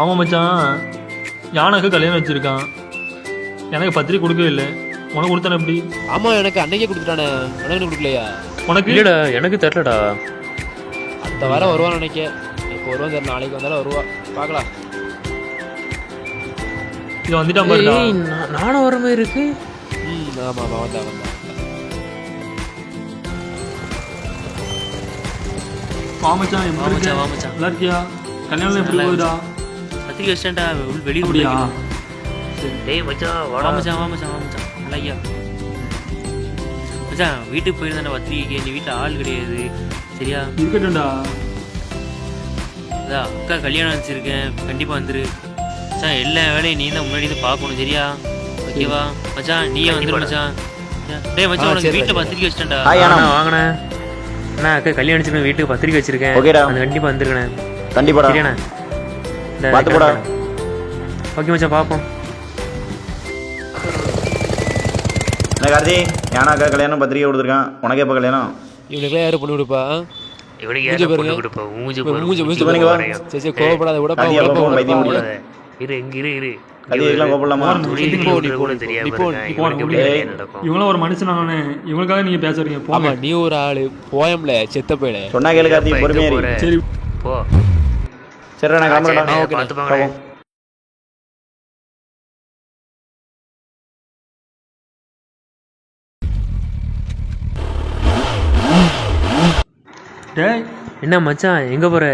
அவன் மச்சான். யானைக்கு கல்யாணம் வச்சிருக்கான். எனக்கு பத்திரிக்கை கொடுக்கவே இல்லை. உனக்கு கொடுத்தானே எப்படி? ஆமா எனக்கு அன்னைக்கே கொடுத்துட்டானே. உனக்கு கொடுக்கலையா? உனக்கு? இல்லடா எனக்கு தெரிலடா அடுத்த வாரம் வருவான்னு நினைக்க இப்போ வருவான் தெரியல. நாளைக்கு வந்தாலும் வருவா. பார்க்கலாம். இது வந்துட்டான் பாருடா நானும் வர மாதிரி இருக்கு. ம் ஆமா ஆமா வந்தா வந்தா. வா மச்சான் எப்படி வா இருக்க? மச்சான், வா மச்சான். நல்லா இருக்கியா? கல்யாணம் எப்படி போகுதா பத்திரிக்கை வச்சிட்டேன்டா வெளியூர் அப்படியா? டேய் மச்சான் வாடா. மச்சான் வா மச்சான் வா மச்சான். நல்லா ஐயா மச்சான் வீட்டுக்கு போயிருந்தேன் பத்திரிக்கைக்கு நீ வீட்டில் ஆள் கிடையாது. சரியா? இருக்கட்டும்டா. அதான் அக்கா கல்யாணம் வச்சிருக்கேன். கண்டிப்பாக வந்துரு. மச்சான் எல்லா வேலையும் நீ தான் முன்னாடி இருந்து பார்க்கணும் சரியா? ஓகேவா? மச்சான் நீயே வந்துரு மச்சான். டேய் மச்சான் உனக்கு வீட்டில். பத்திரிக்கை வச்சிட்டேன்டா. ஹாய், அண்ணா. வாங்கண்ணே அண்ணா அக்கா கல்யாணம் வச்சிருக்கேன் வீட்டுக்கு பத்திரிக்கை வச்சிருக்கேன். ஓகேடா. அது கண்டிப்பாக வந்துருக்கண்ணே கண்டிப்பாடா. சரியாண்ணே? பார்த்து போடா. ஓகே மச்சான் பார்ப்போம் என்ன கார்த்தி? யானாக்கா கல்யாணம் பத்திரிக்கை கொடுத்துருக்கான். உனக்கு எப்போ கல்யாணம்? இவனுக்குலாம் யாரும் பண்ணி கொடுப்பா? இவனுக்கு. பொண்ணு மூஞ்சி இப்ப மூஞ்சி மூஞ்சி. சரி சரி கோவப்படாத பைத்தியம் முடியல இரு இங்க இரு இரு. இவனுக்கு இவங்களும் ஒரு மனுஷனானே இவங்களுக்காக நீங்க பேசுறீங்க. ஆமா போங்க நீ ஒரு ஆளு. போயம்ல செத்த போயிட சொன்னா கேளு கார்த்தி. எப்ப பொறுமையா? சரி. போ. சரி நான் கிளம்புறேன். டேய். என்ன மச்சான் எங்க போற?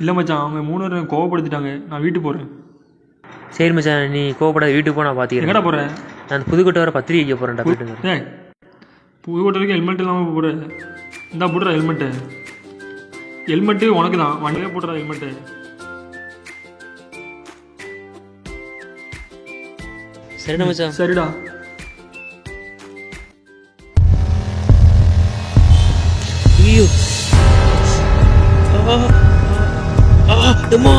இல்லை மச்சான் அவங்க மூணு பேரும் கோவப்படுத்திட்டாங்க. நான் வீட்டுக்கு போகிறேன் சரி மச்சான் நீ கோவப்படாத வீட்டுக்கு போ நான் எங்கடா பாத்துக்கிறேன் போகிறேன் நான் புதுக்கோட்டை வர பத்திரிக்கை வைக்க போறேன்டா போயிட்டு டேய். புதுக்கோட்டை வரைக்கும் ஹெல்மெட் இல்லாமல் போடு இந்தா போடுற ஹெல்மெட்டு ஹெல்மெட்டு உனக்கு தான் வண்டியிலே போடுற ஹெல்மெட்டு சரிடா மச்சான் சரிடா ஐயோ ஆ ஆ அம்மா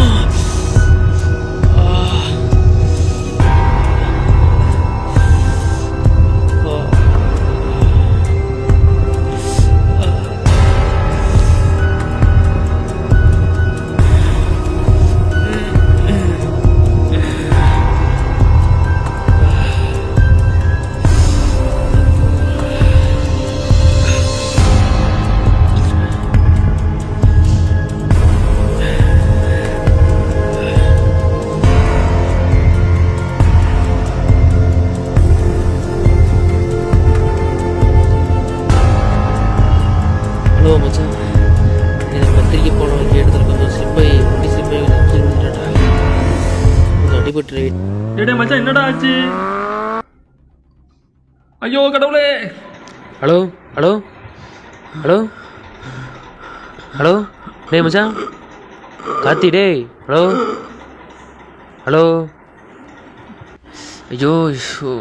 அடிபட்டு டேய் மச்சான் என்னடா ஆச்சு? ஐயோ கடவுளே. ஹலோ ஹலோ ஹலோ ஹலோ டேய் மச்சான் கார்த்தி டேய் ஹலோ ஹலோ. ஐயோ ஐயோ.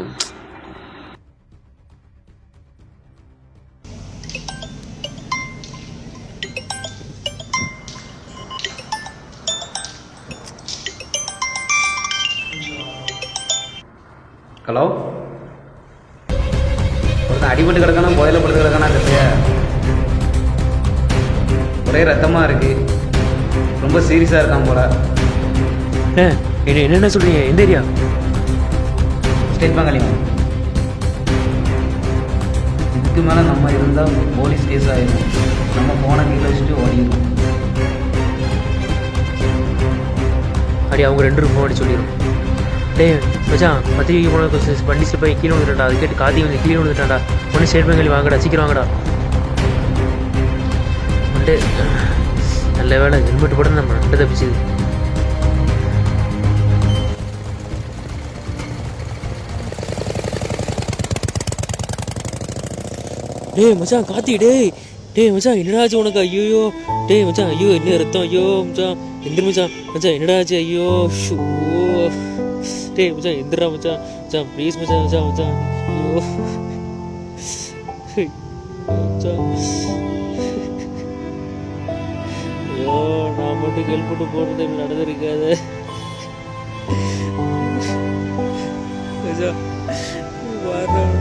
ஹலோ ஒருத்தன் அடிபட்டு கிடக்கானா புதையில படுத்து கிடக்கானா தெரியல ஒரே ரத்தமாக இருக்கு. ரொம்ப சீரியஸாக இருக்கான் போல. என்ன என்னென்ன சொல்கிறீங்க எந்த ஏரியா? State bank Alima. இதுக்கு மேலே நம்ம இருந்தால் போலீஸ் கேஸ் ஆயிடும் நம்ம போனை கீழே வச்சுட்டு ஓடிடும் அப்படி அவங்க ரெண்டு ரூபா அப்படி சொல்லிடும் டேய் மச்சான் பத்திரிக்கை போன வண்டி போய் கீழே விழுந்துட்டான்டா. அது கேட்டு காத்தி வந்து கீழே விழுந்துட்டான்டா. ஒன்று ஸ்டேட் பேங்க் வாங்கடா சீக்கிரம் வாங்கடா. வந்து நல்ல வேலை ஹெல்மெட் போட நம்ம ரெண்டு தப்பிச்சுது டேய் மச்சான் காத்தி டேய். டேய் மச்சான் என்னடா ஆச்சு உனக்கு? ஐயோ டேய் மச்சான் ஐயோ என்ன ரத்தம் ஐயோ மச்சான் எந்திரி மச்சான். மச்சான் என்னடா ஆச்சு? ஐயோ ஷூ. டே மச்சான் எந்திரா மச்சான். மச்சான் ப்ளீஸ் மச்சான் மச்சான் மச்சான். ஐயோ. மச்சான். ஐயோ நான் மட்டும் ஹெல்ப் போட்டு போடுறது இப்படி நடந்திருக்காது. மச்சான். வரேன்